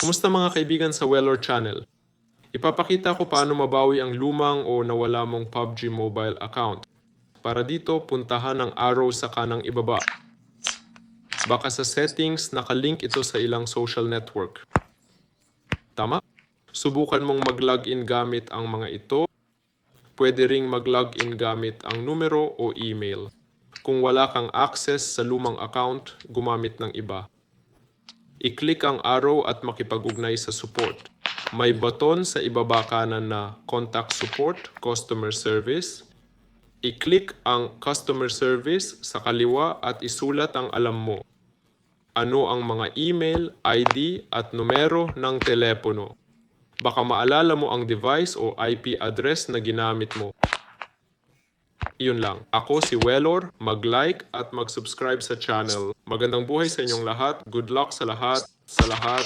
Kumusta mga kaibigan sa Wellor Channel? Ipapakita ko paano mabawi ang lumang o nawala mong PUBG mobile account. Para dito, puntahan ang arrow sa kanang ibaba. Baka sa settings, nakalink ito sa ilang social network. Tama? Subukan mong mag-login gamit ang mga ito. Pwede ring mag-login gamit ang numero o email. Kung wala kang access sa lumang account, gumamit ng iba. I-click ang arrow at makipag-ugnay sa support. May button sa ibaba kanan na Contact Support, Customer Service. I-click ang Customer Service sa kaliwa at isulat ang alam mo. Ano ang mga email, ID at numero ng telepono. Baka maalala mo ang device o IP address na ginamit mo. Iyon lang. Ako si Welor, mag-like at mag-subscribe sa channel. Magandang buhay sa inyong lahat. Good luck sa lahat. Sa lahat.